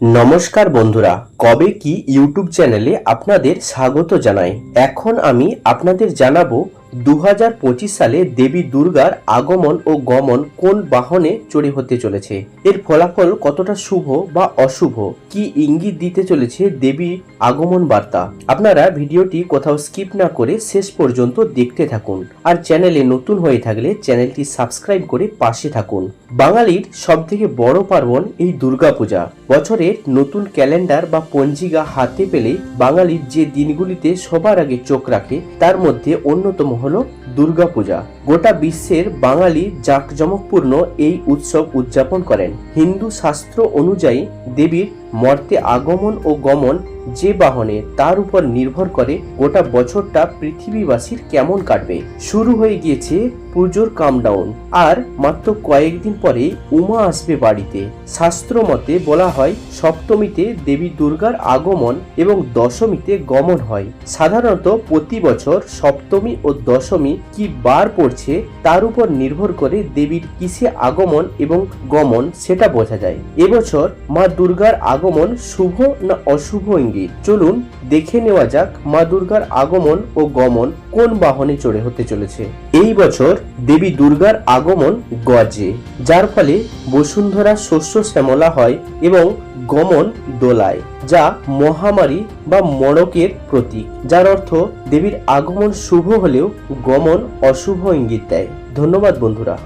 নমস্কার বন্ধুরা কবে কি ইউটিউব চ্যানেলে আপনাদের স্বাগত জানাই। এখন আমি আপনাদের জানাব দু হাজার পঁচিশ সালে দেবী দুর্গার আগমন ও গমন কোন বাহনে চড়ে হতে চলেছে? এর ফলাফল কতটা শুভ বা অশুভ? কি ইঙ্গিত দিতে চলেছে দেবী আগমন বার্তা? আপনারা ভিডিওটি কোথাও স্কিপ না করে শেষ পর্যন্ত দেখতে থাকুন। আর চ্যানেলে নতুন হয়ে থাকলে চ্যানেলটি সাবস্ক্রাইব করে পাশে থাকুন। বাঙালির সব থেকে বড় পার্বণ এই দুর্গাপূজা। বছরের নতুন ক্যালেন্ডার বা পঞ্জিকা হাতে পেলে বাঙালির যে দিনগুলিতে সবার আগে চোখ রাখে, তার মধ্যে অন্যতম হলো দুর্গাপূজা। গোটা বিশ্বের বাঙালি জাঁকজমকপূর্ণ এই উৎসব উদযাপন করেন। হিন্দু শাস্ত্র অনুযায়ী দেবীর মর্তে আগমন ও গমন যে বাহনে তার উপর নির্ভর করে গোটা বছরটা পৃথিবীবাসীর কেমন কাটবে। শুরু হয়ে গিয়েছে পুজোর কামডাউন আর মাত্র কয়েকদিন পরে উমা আসবে বাড়িতে। শাস্ত্র মতে বলা হয়, সপ্তমীতে দেবী দুর্গার আগমন এবং দশমীতে গমন হয়। সাধারণত প্রতি বছর সপ্তমী ও দশমী কি বার পড়ছে তার উপর নির্ভর করে দেবীর কিসে আগমন এবং গমন সেটা বোঝা যায়। এবছর মা দুর্গার আগমন শুভ না অশুভ ইঙ্গিত? চলুন দেখে নেওয়া যাক মা দুর্গার আগমন ও গমন কোন বাহনে চড়ে হতে চলেছে। এই বছর দেবী দুর্গার আগমন গজে, যার ফলে বসুন্ধরা শস্য শ্যামলা হয় এবং গমন দোলায়, যা মহামারী বা মড়কের প্রতীক, যার অর্থ দেবীর আগমন শুভ হলেও গমন অশুভ ইঙ্গিত দেয়। ধন্যবাদ বন্ধুরা।